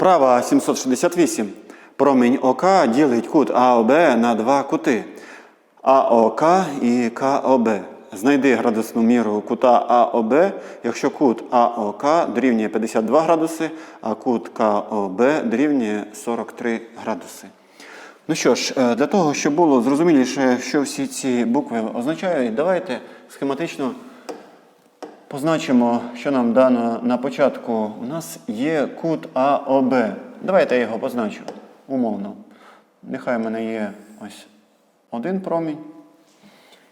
Вправа 768. Промінь ОК ділить кут АОБ на два кути. АОК і КОБ. Знайди градусну міру кута АОБ, якщо кут АОК дорівнює 52 градуси, а кут КОБ дорівнює 43 градуси. Ну що ж, е, для того, щоб було зрозуміліше, що всі ці букви означають, давайте схематично Позначимо, що нам дано на початку. У нас є кут АОБ. Давайте я його позначу умовно. Нехай в мене є ось один промінь.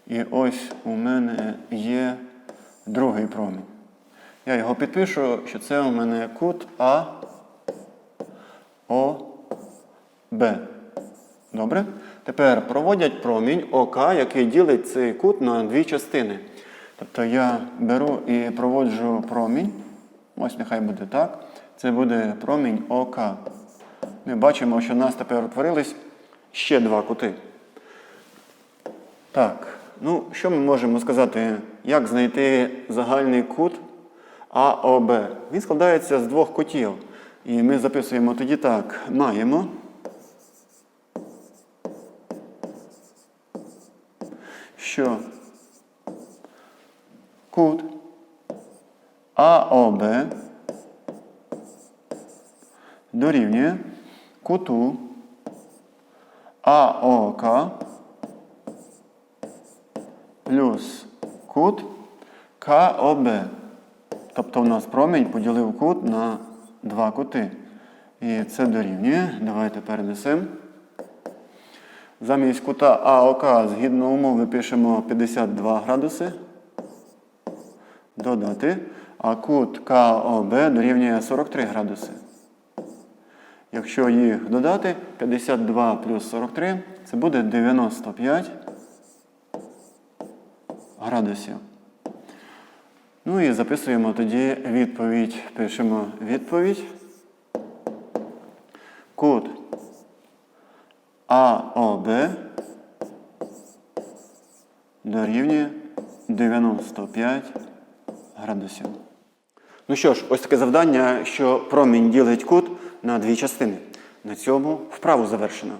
І ось у мене є другий промінь. Я його підпишу, що це у мене кут АОБ. Добре? Тепер проводять промінь ОК, який ділить цей кут на дві частини. Тобто я беру і проводжу промінь. Ось нехай буде так. Це буде промінь ОК. Ми бачимо, що в нас тепер утворились ще два кути. Так, ну що ми можемо сказати, як знайти загальний кут АОБ? Він складається з двох кутів. І ми записуємо тоді так: маємо. Що кут АОБ дорівнює куту АОК плюс кут КОБ. Тобто у нас промінь поділив кут на два кути. І це дорівнює. Давайте перенесемо. Замість кута АОК згідно умови пишемо 52 градуси. Додати. А кут КОБ дорівнює 43 градуси. Якщо їх додати, 52 плюс 43 це буде 95 градусів. Ну і записуємо тоді відповідь. Пишемо відповідь. Кут АОБ дорівнює 95 градусів. Ну що ж, ось таке завдання, що промінь ділить кут на дві частини. На цьому вправу завершено.